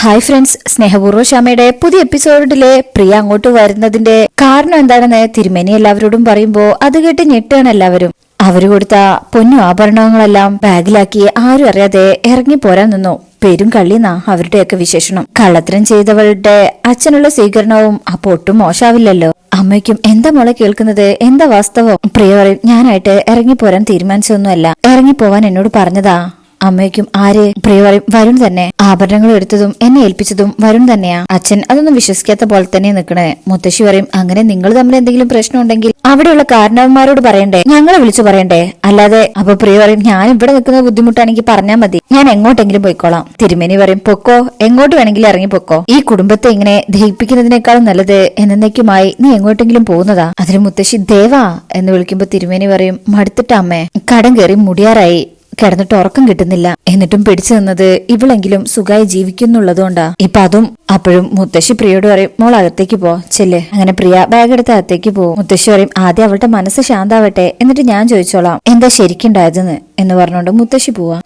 Hi friends സ്നേഹപൂർവ ശ്യാമയുടെ പുതിയ എപ്പിസോഡിലെ പ്രിയ അങ്ങോട്ട് വരുന്നതിന്റെ കാരണം എന്താണെന്ന് തിരുമേനി എല്ലാവരോടും പറയുമ്പോ അത് കേട്ട് ഞെട്ടാണ് എല്ലാവരും. അവർ കൊടുത്ത പൊന്നു ആഭരണങ്ങളെല്ലാം ബാഗിലാക്കി ആരും അറിയാതെ ഇറങ്ങി പോരാൻ നിന്നു. പെരും കള്ളിന്നാ അവരുടെയൊക്കെ വിശേഷണം. കള്ളത്തരം ചെയ്തവളുടെ അച്ഛനുള്ള സ്വീകരണവും അപ്പൊ ഒട്ടും മോശാവില്ലല്ലോ. അമ്മയ്ക്കും എന്താ മോളെ കേൾക്കുന്നത്? എന്താ വാസ്തവം? പ്രിയ പറയും ഞാനായിട്ട് ഇറങ്ങിപ്പോരാൻ തീരുമാനിച്ചൊന്നുമല്ല ഇറങ്ങിപ്പോവാൻ എന്നോട് പറഞ്ഞതാ. അമ്മയ്ക്കും ആരെ പ്രിയ പറയും വരുൺ തന്നെ. ആഭരണങ്ങൾ എടുത്തതും എന്നെ ഏൽപ്പിച്ചതും വരുൺ തന്നെയാ. അച്ഛൻ അതൊന്നും വിശ്വസിക്കാത്ത പോലെ തന്നെ നിൽക്കണേ മുത്തശ്ശി പറയും അങ്ങനെ നിങ്ങൾ തമ്മിൽ എന്തെങ്കിലും പ്രശ്നം ഉണ്ടെങ്കിൽ അവിടെയുള്ള കാരണവന്മാരോട് പറയണ്ടേ? ഞങ്ങളെ വിളിച്ചു പറയണ്ടേ? അല്ലാതെ അപ്പൊ പ്രിയ പറയും ഞാൻ ഇവിടെ നിൽക്കുന്ന ബുദ്ധിമുട്ടാണെങ്കിൽ പറഞ്ഞാൽ മതി. ഞാൻ എങ്ങോട്ടെങ്കിലും പോയിക്കോളാം. തിരുമേനി പറയും പൊക്കോ എങ്ങോട്ട് വേണമെങ്കിലും ഇറങ്ങി പൊക്കോ. ഈ കുടുംബത്തെ ഇങ്ങനെ ദഹിപ്പിക്കുന്നതിനേക്കാളും നല്ലത് എന്നേക്കുമായി നീ എങ്ങോട്ടെങ്കിലും പോകുന്നതാ? അതിന് മുത്തശ്ശി ദേവാ എന്ന് വിളിക്കുമ്പോ തിരുമേനി പറയും മടുത്തിട്ട അമ്മേ കടം കയറി മുടിയാറായി. കിടന്നിട്ട് ഉറക്കം കിട്ടുന്നില്ല. എന്നിട്ടും പിടിച്ചു നിന്നത് ഇവളെങ്കിലും സുഖമായി ജീവിക്കുന്നുള്ളതുകൊണ്ടാ. ഇപ്പൊ അതും അപ്പോഴും മുത്തശ്ശി പ്രിയോട് പറയും മോൾ അകത്തേക്ക് പോ ചെല്ലേ. അങ്ങനെ പ്രിയ ബാഗ് എടുത്ത് അകത്തേക്ക് പോകും. മുത്തശ്ശി പറയും ആദ്യം അവളുടെ മനസ്സ് ശാന്താവട്ടെ എന്നിട്ട് ഞാൻ ചോദിച്ചോളാം എന്താ ശരിക്കുണ്ടായതെന്ന്? എന്ന് പറഞ്ഞുകൊണ്ട് മുത്തശ്ശി പോവാ.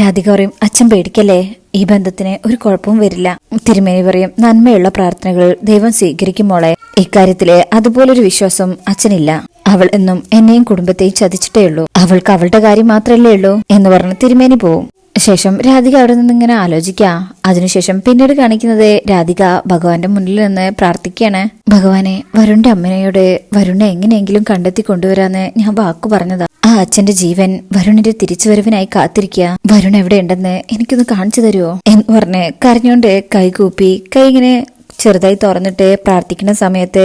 രാധിക പറയും അച്ഛൻ പേടിക്കല്ലേ? ഈ ബന്ധത്തിന് ഒരു കുഴപ്പവും വരില്ല. തിരുമേനി പറയും നന്മയുള്ള പ്രാർത്ഥനകൾ ദൈവം സ്വീകരിക്കും മോളെ. ഇക്കാര്യത്തിൽ അതുപോലൊരു വിശ്വാസം അച്ഛനില്ല. അവൾ എന്നും എന്നെയും കുടുംബത്തെയും ചതിച്ചിട്ടേ ഉള്ളൂ. അവൾക്ക് അവളുടെ കാര്യം മാത്രല്ലേ ഉള്ളൂ എന്ന് പറഞ്ഞ് തിരുമേനി പോവും. ശേഷം രാധിക അവിടെ നിന്ന് ഇങ്ങനെ ആലോചിക്ക. അതിനുശേഷം പിന്നീട് കാണിക്കുന്നത് രാധിക ഭഗവാന്റെ മുന്നിൽ നിന്ന് പ്രാർത്ഥിക്കുകയാണ്. ഭഗവാനെ വരുണിന്റെ അമ്മയോട് വരുണിനെ എങ്ങനെയെങ്കിലും കണ്ടെത്തി കൊണ്ടുവരാന്ന് ഞാൻ വാക്കു പറഞ്ഞതാ. ആ അച്ഛന്റെ ജീവൻ വരുണിന്റെ തിരിച്ചുവരവിനായി കാത്തിരിക്കുക വരുൺ എവിടെ എവിടെയുണ്ടെന്ന് എനിക്കൊന്ന് കാണിച്ചു തരുമോ എന്ന് പറഞ്ഞ് കരഞ്ഞോണ്ട് കൈകൂപ്പി കൈ ഇങ്ങനെ ചെറുതായി തുറന്നിട്ട് പ്രാർത്ഥിക്കുന്ന സമയത്ത്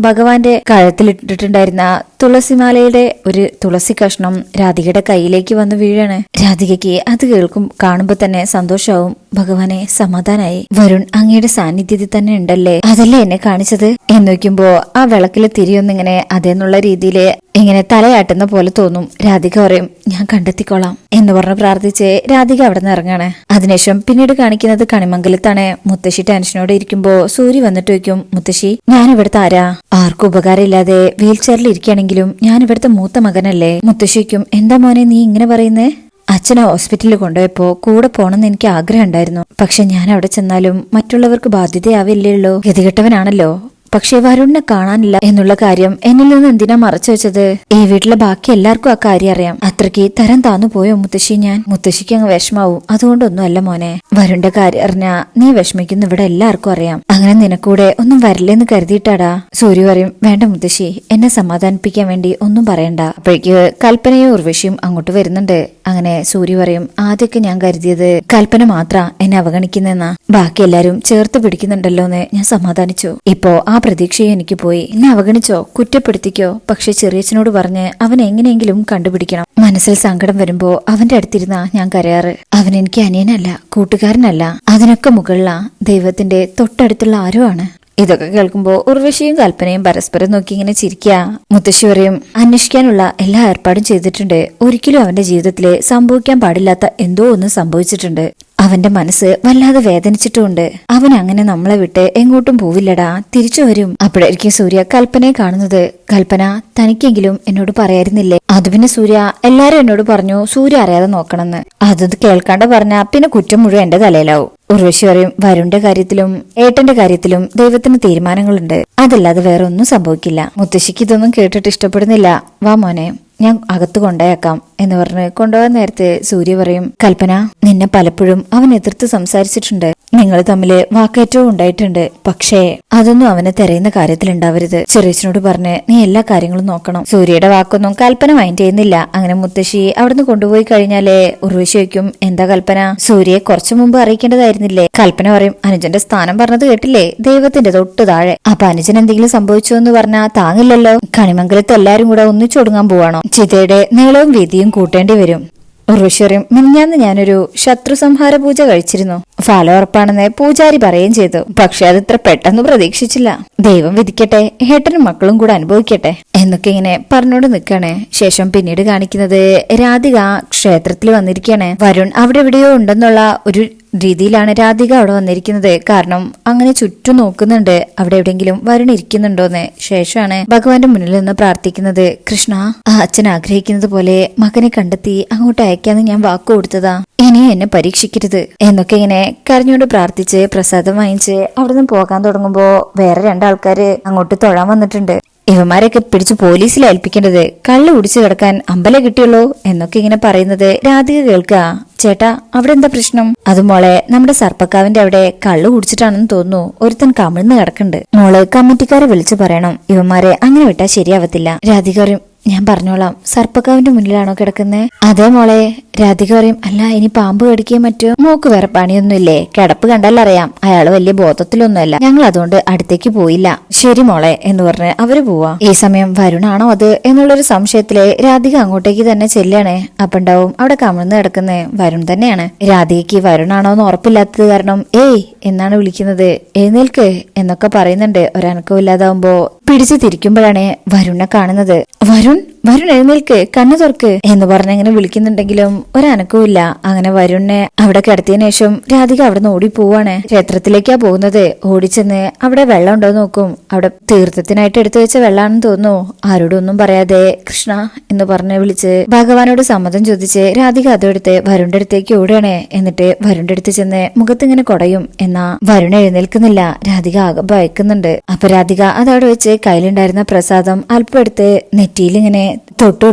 ഭഗവാന്റെ കഴുത്തിലിട്ടിട്ടുണ്ടായിരുന്ന തുളസിമാലയുടെ ഒരു തുളസി കഷ്ണം രാധികയുടെ കയ്യിലേക്ക് വന്ന് വീഴാണ്. രാധികയ്ക്ക് അത് കേൾക്കും കാണുമ്പോ തന്നെ സന്തോഷാവും. ഭഗവാനെ സമാധാനായി. വരുൺ അങ്ങയുടെ സാന്നിധ്യത്തിൽ തന്നെ ഉണ്ടല്ലേ? അതല്ലേ എന്നെ കാണിച്ചത്? എന്ന് വെക്കുമ്പോ ആ വിളക്കിലെ തിരിയൊന്നിങ്ങനെ അതേന്നുള്ള രീതിയിൽ ഇങ്ങനെ തലയാട്ടുന്ന പോലെ തോന്നും. രാധിക പറയും ഞാൻ കണ്ടെത്തിക്കോളാം എന്ന് പറഞ്ഞ് പ്രാർത്ഥിച്ച് രാധിക അവിടെ നിന്ന് ഇറങ്ങാണ്. അതിനുശേഷം പിന്നീട് കാണിക്കുന്നത് കണിമംഗലത്താണ്. മുത്തശ്ശി ടെൻഷനോടെ ഇരിക്കുമ്പോ സൂര്യ വന്നിട്ട് വയ്ക്കും മുത്തശ്ശി ഞാൻ ഇവിടുത്തെ ആരാ? ആർക്കും ഉപകാരമില്ലാതെ വീൽ ചെയറിൽ ഇരിക്കുകയാണെങ്കിലും ഞാൻ ഇവിടുത്തെ മൂത്ത മകനല്ലേ? മുത്തശ്ശിക്കും എന്താ മോനെ നീ ഇങ്ങനെ പറയുന്നേ? അച്ഛനെ ഹോസ്പിറ്റലിൽ കൊണ്ടുപോയപ്പോ കൂടെ പോണെന്ന് എനിക്ക് ആഗ്രഹം ഉണ്ടായിരുന്നു. പക്ഷെ ഞാൻ അവിടെ ചെന്നാലും മറ്റുള്ളവർക്ക് ബാധ്യതയാവില്ലേ ഉള്ളൂ ഗതികെട്ടവനാണല്ലോ. പക്ഷേ വരുണിനെ കാണാനില്ല എന്നുള്ള കാര്യം എന്നിൽ നിന്ന് എന്തിനാ മറച്ചു വെച്ചത്? ഈ വീട്ടിലെ ബാക്കി എല്ലാവർക്കും ആ കാര്യം അറിയാം. അത്രയ്ക്ക് തരം താന്നു പോയോ മുത്തശ്ശി ഞാൻ? മുത്തശ്ശിക്ക് അങ്ങ് വിഷമാവും. അതുകൊണ്ടൊന്നും അല്ല മോനെ. വരുണിന്റെ കാര്യം അറിഞ്ഞാ നീ വിഷമിക്കുന്ന ഇവിടെ എല്ലാവർക്കും അറിയാം. അങ്ങനെ നിനക്കൂടെ ഒന്നും വരില്ലെന്ന് കരുതിയിട്ടാടാ? സൂര്യ പറയും വേണ്ട മുത്തശ്ശി എന്നെ സമാധാനിപ്പിക്കാൻ വേണ്ടി ഒന്നും പറയണ്ട. അപ്പോഴേക്ക് കൽപ്പനയും ഉർവശിയും അങ്ങോട്ട് വരുന്നുണ്ട്. അങ്ങനെ സൂര്യ പറയും ആദ്യമൊക്കെ ഞാൻ കരുതിയത് കൽപ്പന മാത്ര എന്നെ അവഗണിക്കുന്നെന്നാ ബാക്കി എല്ലാരും ചേർത്ത് പിടിക്കുന്നുണ്ടല്ലോ എന്ന് ഞാൻ സമാധാനിച്ചു. ഇപ്പോ ആ പ്രതീക്ഷയെ എനിക്ക് പോയി. എന്നെ അവഗണിച്ചോ? കുറ്റപ്പെടുത്തിക്കോ? പക്ഷെ ചെറിയച്ഛനോട് പറഞ്ഞ് അവൻ എങ്ങനെയെങ്കിലും കണ്ടുപിടിക്കണം. മനസ്സിൽ സങ്കടം വരുമ്പോ അവന്റെ അടുത്തിരുന്ന ഞാൻ കരയാറ്. അവൻ എനിക്ക് അനിയനല്ല കൂട്ടുകാരനല്ല. അതിനൊക്കെ മുകളിലാ ദൈവത്തിന്റെ തൊട്ടടുത്തുള്ള ആരോ ആണ്. ഇതൊക്കെ കേൾക്കുമ്പോ ഉർവശിയും കൽപ്പനയും പരസ്പരം നോക്കി ഇങ്ങനെ ചിരിക്കുക മുത്തശ്ശി പറയും അന്വേഷിക്കാനുള്ള എല്ലാ ഏർപ്പാടും ചെയ്തിട്ടുണ്ട്. ഒരിക്കലും അവന്റെ ജീവിതത്തിലെ സംഭവിക്കാൻ പാടില്ലാത്ത എന്തോ ഒന്ന് സംഭവിച്ചിട്ടുണ്ട്. അവന്റെ മനസ്സ് വല്ലാതെ വേദനിച്ചിട്ടുമുണ്ട് അവൻ അങ്ങനെ നമ്മളെ വിട്ട് എങ്ങോട്ടും പോവില്ലടാ തിരിച്ചു വരും. അപ്പോഴായിരിക്കും സൂര്യ കൽപ്പനയെ കാണുന്നത്. കൽപ്പന തനിക്കെങ്കിലും എന്നോട് പറയായിരുന്നില്ലേ? അത് പിന്നെ സൂര്യ എല്ലാരും എന്നോട് പറഞ്ഞു സൂര്യ അറിയാതെ നോക്കണമെന്ന്. അത് കേൾക്കാണ്ട് പറഞ്ഞ പിന്നെ കുറ്റം മുഴുവൻ എന്റെ തലയിലാവും. ഉർവശി പറയും വരുണിന്റെ കാര്യത്തിലും ഏട്ടന്റെ കാര്യത്തിലും ദൈവത്തിന് തീരുമാനങ്ങളുണ്ട്. അതല്ലാതെ വേറെ ഒന്നും സംഭവിക്കില്ല. മുത്തശ്ശിക്ക് ഇതൊന്നും കേട്ടിട്ട് ഇഷ്ടപ്പെടുന്നില്ല. വാ മോനെ. ഞാൻ അകത്ത് കൊണ്ടുപോയേക്കാം എന്ന് പറഞ്ഞ് കൊണ്ടുപോകാൻ നേരത്തെ സൂര്യ പറയും കൽപ്പന നിന്നെ പലപ്പോഴും അവൻ എതിർത്ത് സംസാരിച്ചിട്ടുണ്ട്. നിങ്ങൾ തമ്മിൽ വാക്കേറ്റവും ഉണ്ടായിട്ടുണ്ട്. പക്ഷേ അതൊന്നും അവനെ തെരയുന്ന കാര്യത്തിൽ ഉണ്ടാവരുത്. ചെറിയച്ചനോട് പറഞ്ഞ് നീ എല്ലാ കാര്യങ്ങളും നോക്കണം. സൂര്യയുടെ വാക്കൊന്നും കൽപ്പന മൈൻഡ് ചെയ്യുന്നില്ല. അങ്ങനെ മുത്തശ്ശി അവിടുന്ന് കൊണ്ടുപോയി കഴിഞ്ഞാലേ ഉർവശി വയ്ക്കും എന്താ കൽപ്പന? സൂര്യയെ കുറച്ചു മുമ്പ് അറിയിക്കേണ്ടതായിരുന്നില്ലേ? കൽപ്പന പറയും അനുജന്റെ സ്ഥാനം പറഞ്ഞത് കേട്ടില്ലേ? ദൈവത്തിന്റെ തൊട്ട് താഴെ. അപ്പൊ അനുജൻ എന്തെങ്കിലും സംഭവിച്ചോ എന്ന് പറഞ്ഞാ താങ്ങില്ലല്ലോ. കണിമംഗലത്ത് എല്ലാരും കൂടെ ഒന്നിച്ചൊടുങ്ങാൻ പോവാണോ? ചിതയുടെ നീളവും വീതിയും കൂട്ടേണ്ടി വരും. ഉർവശിയും മിഞ്ഞാന്ന് ഞാനൊരു ശത്രു സംഹാര പൂജ കഴിച്ചിരുന്നു. ഫലം ഉറപ്പാണെന്ന് പൂജാരി പറയുകയും ചെയ്തു. പക്ഷെ അത് ഇത്ര പെട്ടെന്ന് പ്രതീക്ഷിച്ചില്ല. ദൈവം വിധിക്കട്ടെ ഹേട്ടനും മക്കളും കൂടെ അനുഭവിക്കട്ടെ. എന്നൊക്കെ ഇങ്ങനെ പറഞ്ഞോണ്ട് നിൽക്കാണ് ശേഷം പിന്നീട് കാണിക്കുന്നത് രാധിക ക്ഷേത്രത്തിൽ വന്നിരിക്കുകയാണ്. വരുൺ അവിടെ എവിടെയോ ഉണ്ടെന്നുള്ള ഒരു രീതിയിലാണ് രാധിക അവിടെ വന്നിരിക്കുന്നത്. കാരണം അങ്ങനെ ചുറ്റും നോക്കുന്നുണ്ട്. അവിടെ എവിടെയെങ്കിലും വരുൺ ഇരിക്കുന്നുണ്ടോന്ന് ശേഷമാണ് ഭഗവാന്റെ മുന്നിൽ നിന്ന് പ്രാർത്ഥിക്കുന്നത് കൃഷ്ണ അച്ഛൻ ആഗ്രഹിക്കുന്നത് പോലെ മകനെ കണ്ടെത്തി അങ്ങോട്ട് അയക്കാന്ന് ഞാൻ വാക്കു കൊടുത്തതാ. ഇനി എന്നെ പരീക്ഷിക്കരുത്. എന്നൊക്കെ ഇങ്ങനെ കരഞ്ഞോണ്ട് പ്രാർത്ഥിച്ച് പ്രസാദം വാങ്ങിച്ച് അവിടുന്ന് പോകാൻ തുടങ്ങുമ്പോ വേറെ രണ്ടാൾക്കാര് അങ്ങോട്ട് തൊഴാൻ വന്നിട്ടുണ്ട്. ഇവന്മാരെയൊക്കെ പിടിച്ച് പോലീസിൽ ഏൽപ്പിക്കേണ്ടത് കള്ളു കുടിച്ചു കിടക്കാൻ അമ്പലം കിട്ടിയുള്ളൂ എന്നൊക്കെ ഇങ്ങനെ പറയുന്നത് രാധിക കേൾക്കുക. ചേട്ടാ അവിടെ എന്താ പ്രശ്നം? അത് മോളെ നമ്മുടെ സർപ്പക്കാവിന്റെ അവിടെ കള്ളു കുടിച്ചിട്ടാണെന്ന് തോന്നുന്നു. ഒരുത്തൻ കമിഴ്ന്ന് കിടക്കുന്നുണ്ട്. മോൾ കമ്മിറ്റിക്കാരെ വിളിച്ചു പറയണം. ഇവന്മാരെ അങ്ങനെ വിട്ടാൽ ശരിയാവത്തില്ല. രാധിക ഞാൻ പറഞ്ഞോളാം. സർപ്പക്കാവിന്റെ മുന്നിലാണോ കിടക്കുന്നത് അതേ മോളെ രാധിക പറയും അല്ല ഇനി പാമ്പ് കടിക്കുകയും മറ്റോ മൂക്ക് വേറെ പണിയൊന്നുമില്ലേ? കിടപ്പ് കണ്ടാൽ അറിയാം അയാൾ വലിയ ബോധത്തിലൊന്നുമല്ല. ഞങ്ങൾ അതുകൊണ്ട് അടുത്തേക്ക് പോയില്ല. ശരി മോളെ എന്ന് പറഞ്ഞ് അവർ പോവാ. ഈ സമയം വരുണാണോ അത്? എന്നുള്ളൊരു സംശയത്തിൽ രാധിക അങ്ങോട്ടേക്ക് തന്നെ ചെല്ലാണ്. അപ്പണ്ടാവും അവിടെ കമിഴ്ന്ന് കിടക്കുന്നത് വരുൺ തന്നെയാണ്. രാധികയ്ക്ക് വരുണാണോ എന്ന് ഉറപ്പില്ലാത്തത് കാരണം ഏയ് എന്നാണ് വിളിക്കുന്നത്? എഴുന്നേൽക്ക് എന്നൊക്കെ പറയുന്നുണ്ട്. ഒരനക്കവും ഇല്ലാതാവുമ്പോ പിടിച്ചു തിരിക്കുമ്പോഴാണ് വരുണെ കാണുന്നത്. വരുൺ വരുൺ എഴുന്നേൽക്ക് കണ്ണു തുറക്ക് എന്ന് പറഞ്ഞങ്ങനെ വിളിക്കുന്നുണ്ടെങ്കിലും ഒരനക്കവുമില്ല. അങ്ങനെ വരുണിനെ അവിടെ കിടത്തിയതിനു ശേഷം രാധിക അവിടെ നിന്ന് ഓടിപ്പോവാണ്. ക്ഷേത്രത്തിലേക്കാ പോകുന്നത്. ഓടിച്ചെന്ന് അവിടെ വെള്ളം ഉണ്ടോ നോക്കും. അവിടെ തീർത്ഥത്തിനായിട്ട് എടുത്തു വെച്ച വെള്ളാണെന്ന് തോന്നുന്നു. ആരോടൊന്നും പറയാതെ കൃഷ്ണ എന്ന് പറഞ്ഞ് വിളിച്ച് ഭഗവാനോട് സമ്മതം ചോദിച്ച് രാധിക അതെടുത്ത് വരുണിന്റെ അടുത്തേക്ക് ഓടുകയാണ്. എന്നിട്ട് വരുണിന്റെ അടുത്ത് ചെന്ന് മുഖത്തിങ്ങനെ കൊടയും. എന്നാ വരുൺ എഴുന്നേൽക്കുന്നില്ല. രാധിക ആകെ ഭയക്കുന്നുണ്ട്. അപ്പൊ രാധിക അതവിടെ വെച്ച് കയ്യിലുണ്ടായിരുന്ന പ്രസാദം അല്പം എടുത്ത് നെറ്റിയിൽ ഇങ്ങനെ തൊട്ടു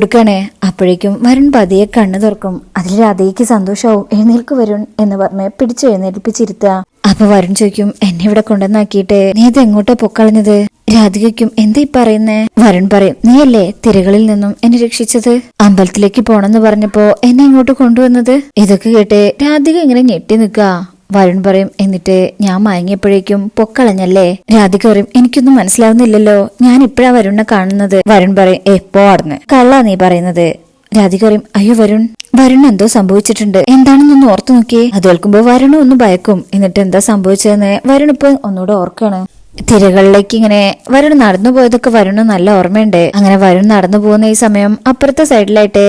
അപ്പോഴേക്കും വരുൺ പതിയെ കണ്ണു തുറക്കും. അതിൽ രാധയ്ക്ക് സന്തോഷവും. എഴുന്നേൽക്ക് വരുൺ എന്ന് പറഞ്ഞ് പിടിച്ചു എഴുന്നേൽപ്പിച്ചിരുത്തുക അപ്പൊ വരുൺ ചോദിക്കും എന്നെ ഇവിടെ കൊണ്ടുവന്നാക്കിയിട്ട്? നീ ഇത് എങ്ങോട്ടാ പൊക്കളഞ്ഞത്? രാധികയ്ക്കും എന്താ ഈ പറയുന്നേ? വരുൺ പറയും നീയല്ലേ തിരകളിൽ നിന്നും എന്നെ രക്ഷിച്ചത്? അമ്പലത്തിലേക്ക് പോണെന്ന് പറഞ്ഞപ്പോ എന്നെ ഇങ്ങോട്ട് കൊണ്ടുവന്നത്? ഇതൊക്കെ കേട്ട് രാധിക ഇങ്ങനെ ഞെട്ടി നിൽക്കുക. വരുൺ പറയും എന്നിട്ട് ഞാൻ മയങ്ങിയപ്പോഴേക്കും പൊക്കളഞ്ഞല്ലേ? രാധിക പറയും എനിക്കൊന്നും മനസ്സിലാവുന്നില്ലല്ലോ. ഞാൻ ഇപ്പഴാ വരുണിനെ കാണുന്നത്. വരുൺ പറയും എപ്പോ ആർന്ന് കള്ളാ നീ പറയുന്നത്. രാധിക പറയും അയ്യോ വരുൺ വരുൺ എന്തോ സംഭവിച്ചിട്ടുണ്ട്. എന്താണെന്നൊന്ന് ഓർത്തു നോക്കിയേ. അത് കേൾക്കുമ്പോ വരുണ ഒന്ന് ഭയക്കും. എന്നിട്ട് എന്താ സംഭവിച്ചതെന്ന് വരുൺ ഇപ്പൊ ഒന്നുകൂടെ ഓർക്കാണ്. തിരകളിലേക്ക് ഇങ്ങനെ വരുൺ നടന്നു പോയതൊക്കെ വരുണ് നല്ല ഓർമ്മയുണ്ട്. അങ്ങനെ വരുൺ നടന്നു പോകുന്ന ഈ സമയം അപ്പുറത്തെ സൈഡിലായിട്ട്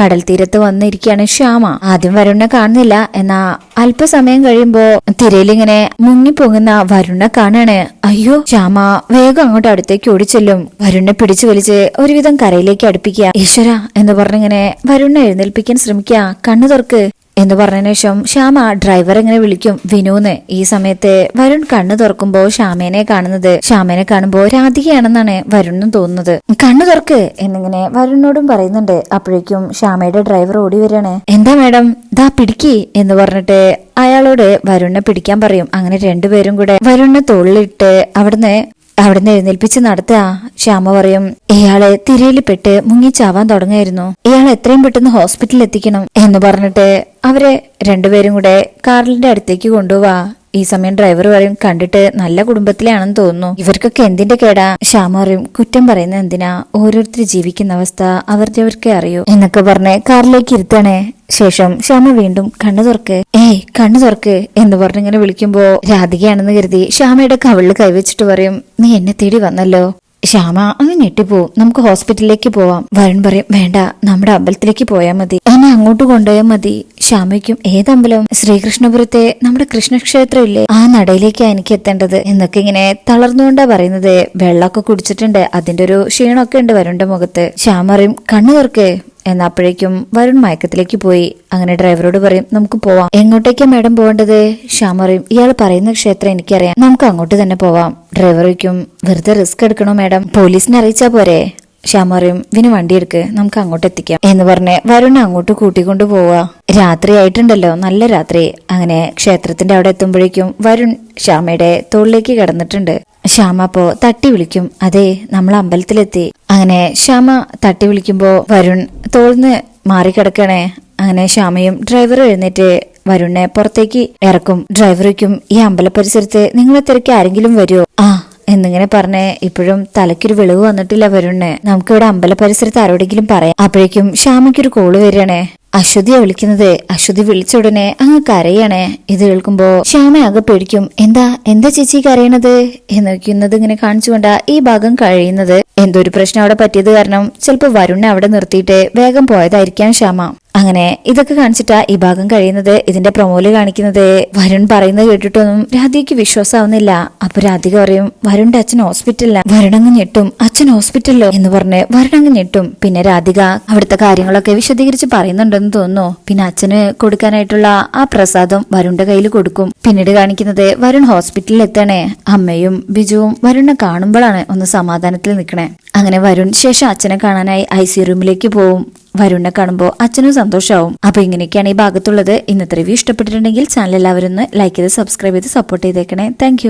കടൽ തീരത്ത് വന്നിരിക്കുകയാണ് ശ്യാമ. ആദ്യം വരുണ കാണുന്നില്ല. എന്നാ അല്പസമയം കഴിയുമ്പോ തിരയിലിങ്ങനെ മുങ്ങിപ്പൊങ്ങുന്ന വരുണ കാണാണ്. അയ്യോ ശ്യാമ വേഗം അങ്ങോട്ട് അടുത്തേക്ക് ഓടിച്ചെല്ലും. വരുണിനെ പിടിച്ചു വലിച്ച് ഒരുവിധം കരയിലേക്ക് അടുപ്പിക്കുക. ഈശ്വര എന്ന് പറഞ്ഞിങ്ങനെ വരുണ എഴുന്നേൽപ്പിക്കാൻ ശ്രമിക്കുക. കണ്ണു തുറക്ക്. എന്ന് പറഞ്ഞതിന് ശേഷം ശ്യാമ ഡ്രൈവർ എങ്ങനെ വിളിക്കും? വിനുന്ന്. ഈ സമയത്ത് വരുൺ കണ്ണു തുറക്കുമ്പോ ശ്യാമേനെ കാണുന്നത്. ശ്യാമേനെ കാണുമ്പോ രാധികയാണെന്നാണ് വരുണും തോന്നുന്നത്. കണ്ണു തുറക്ക് എന്നിങ്ങനെ വരുണിനോടും പറയുന്നുണ്ട്. അപ്പോഴേക്കും ശ്യാമയുടെ ഡ്രൈവർ ഓടി വരികയാണ്. എന്താ മാഡം? ദാ പിടിക്കി എന്ന് പറഞ്ഞിട്ട് അയാളോട് വരുണിനെ പിടിക്കാൻ പറയും. അങ്ങനെ രണ്ടുപേരും കൂടെ വരുണിനെ തോളിലിട്ട് അവിടുന്ന് അവിടുന്ന് എഴുന്നേൽപ്പിച്ച് നടത്തുക ശ്യാമ പറയും ഇയാളെ തിരയിൽപ്പെട്ട് മുങ്ങിച്ചാവാൻ തുടങ്ങായിരുന്നു. ഇയാൾ എത്രയും പെട്ടെന്ന് ഹോസ്പിറ്റലിൽ എത്തിക്കണം എന്ന് പറഞ്ഞിട്ട് അവരെ രണ്ടുപേരും കൂടെ കാറിന്റെ അടുത്തേക്ക് കൊണ്ടുപോവാ. ഈ സമയം ഡ്രൈവർ പറയും കണ്ടിട്ട് നല്ല കുടുംബത്തിലാണെന്ന് തോന്നുന്നു. ഇവർക്കൊക്കെ എന്തിന്റെ കേടാ? ശ്യാമ പറയും കുറ്റം പറയുന്നത് എന്തിനാ? ഓരോരുത്തർ ജീവിക്കുന്ന അവസ്ഥ അവരുടെ അവർക്കെ അറിയൂ. എന്നൊക്കെ പറഞ്ഞ് കാറിലേക്ക് ഇരുത്തണേ. ശേഷം ശ്യാമ വീണ്ടും കണ്ണു തുറക്ക്. ഏയ് കണ്ണു തുറക്ക് എന്ന് പറഞ്ഞിങ്ങനെ വിളിക്കുമ്പോ രാധികയാണെന്ന് കരുതി ശ്യാമയുടെ കവിളിൽ കൈവച്ചിട്ട് പറയും നീ എന്നെ തേടി വന്നല്ലോ. ശ്യാമ അങ്ങ് ഞെട്ടിപ്പോവും. നമുക്ക് ഹോസ്പിറ്റലിലേക്ക് പോവാം. വരുൺ പറയും വേണ്ട നമ്മുടെ അമ്പലത്തിലേക്ക് പോയാൽ മതി. എന്നെ അങ്ങോട്ട് കൊണ്ടുപോയാൽ മതി. ശ്യാമയ്ക്കും ഏതമ്പലം ശ്രീകൃഷ്ണപുരത്തെ നമ്മുടെ കൃഷ്ണക്ഷേത്രം ഇല്ലേ ആ നടയിലേക്കാ എനിക്ക് എത്തേണ്ടത്. എന്നൊക്കെ ഇങ്ങനെ തളർന്നുകൊണ്ടാ പറയുന്നത്. വെള്ളമൊക്കെ കുടിച്ചിട്ടുണ്ട്. അതിന്റെ ഒരു ക്ഷീണമൊക്കെ ഉണ്ട് വരുണ്ട മുഖത്ത്. ശ്യാമറിയും കണ്ണു തുറക്ക്. എന്നപ്പോഴേക്കും വരുൺ മയക്കത്തിലേക്ക് പോയി. അങ്ങനെ ഡ്രൈവറോട് പറയും നമുക്ക് പോവാം. എങ്ങോട്ടേക്കാ മാഡം പോകേണ്ടത്? ശ്യാം പറയും ഇയാൾ പറയുന്ന ക്ഷേത്രം എനിക്കറിയാം. നമുക്ക് അങ്ങോട്ട് തന്നെ പോവാം. ഡ്രൈവറേക്കും വെറുതെ റിസ്ക് എടുക്കണോ മാഡം? പോലീസിനെ അറിയിച്ചാ പോരെ? ശ്യാം പറയും വിന് വണ്ടി എടുക്ക് നമുക്ക് അങ്ങോട്ട് എത്തിക്കാം. എന്ന് പറഞ്ഞ് വരുൺ അങ്ങോട്ട് കൂട്ടിക്കൊണ്ട് പോവാ. രാത്രി ആയിട്ടുണ്ടല്ലോ നല്ല രാത്രി. അങ്ങനെ ക്ഷേത്രത്തിന്റെ അവിടെ എത്തുമ്പോഴേക്കും വരുൺ ശ്യാമയുടെ തോളിലേക്ക് കിടന്നിട്ടുണ്ട്. ശ്യാമ അപ്പോ തട്ടി വിളിക്കും. അതെ നമ്മൾ അമ്പലത്തിലെത്തി. അങ്ങനെ ശ്യാമ തട്ടി വിളിക്കുമ്പോ വരുൺ തോളിന്ന് മാറിക്കിടക്കണേ. അങ്ങനെ ശ്യാമയും ഡ്രൈവർ എഴുന്നേറ്റ് വരുണിനെ പുറത്തേക്ക് ഇറക്കും. ഡ്രൈവറിക്കും ഈ അമ്പല പരിസരത്ത് നിങ്ങളെ തിരക്കി ആരെങ്കിലും വരുമോ ആ എന്നിങ്ങനെ പറഞ്ഞ് ഇപ്പോഴും തലയ്ക്കൊരു വെളിവ് വന്നിട്ടില്ല വരുണ്ണെ നമുക്കിവിടെ അമ്പല പരിസരത്ത് ആരോടെങ്കിലും പറയാം. അപ്പോഴേക്കും ശ്യാമയ്ക്കൊരു കോൾ വരികയാണേ. അശ്വതിയെ വിളിക്കുന്നത്. അശ്വതി വിളിച്ച ഉടനെ അങ്ങ് കരയണേ. ഇത് കേൾക്കുമ്പോ ശ്യാമ ആകെ പേടിക്കും. എന്താ എന്താ ചേച്ചി കരയണത്? എന്ന് വയ്ക്കുന്നത് ഇങ്ങനെ കാണിച്ചുകൊണ്ടാ ഈ ഭാഗം കഴിയുന്നത്. എന്തൊരു പ്രശ്നം അവിടെ പറ്റിയത് കാരണം ചിലപ്പോ വരുണ്ണെ അവിടെ നിർത്തിയിട്ട് വേഗം പോയതായിരിക്കാം ശ്യാമ. അങ്ങനെ ഇതൊക്കെ കാണിച്ചിട്ടാ ഈ ഭാഗം കഴിയുന്നത് ഇതിന്റെ പ്രൊമോൽ കാണിക്കുന്നത്. വരുൺ പറയുന്നത് കേട്ടിട്ടൊന്നും രാധികയ്ക്ക് വിശ്വാസമാവുന്നില്ല അപ്പൊ രാധിക പറയും വരുണിന്റെ അച്ഛൻ ഹോസ്പിറ്റലില്ല വരുണങ്ങ് ഞെട്ടും. അച്ഛൻ ഹോസ്പിറ്റലിലോ? എന്ന് പറഞ്ഞ് വരുണങ്ങ് ഞെട്ടും. പിന്നെ രാധിക അവിടുത്തെ കാര്യങ്ങളൊക്കെ വിശദീകരിച്ച് പറയുന്നുണ്ടെന്ന് തോന്നുന്നു. പിന്നെ അച്ഛന് കൊടുക്കാനായിട്ടുള്ള ആ പ്രസാദം വരുണിന്റെ കയ്യിൽ കൊടുക്കും. പിന്നീട് കാണിക്കുന്നത് വരുൺ ഹോസ്പിറ്റലിൽ എത്തണേ അമ്മയും ബിജുവും വരുണിനെ കാണുമ്പോഴാണ് ഒന്ന് സമാധാനത്തിൽ നിൽക്കണേ അങ്ങനെ വരുൺ ശേഷം അച്ഛനെ കാണാനായി ഐ സി റൂമിലേക്ക് പോവും. വരുണിനെ കാണുമ്പോൾ അച്ഛനും സന്തോഷമാവും അപ്പൊ ഇങ്ങനെയൊക്കെയാണ് ഈ ഭാഗത്തുള്ളത്. ഇന്നത്തെ റിവ്യൂ ഇഷ്ടപ്പെട്ടിട്ടുണ്ടെങ്കിൽ ചാനൽ എല്ലാവരും ഒന്ന് ലൈക്ക് ചെയ്ത് സബ്സ്ക്രൈബ് ചെയ്ത് സപ്പോർട്ട് ചെയ്തേക്കണേ. താങ്ക്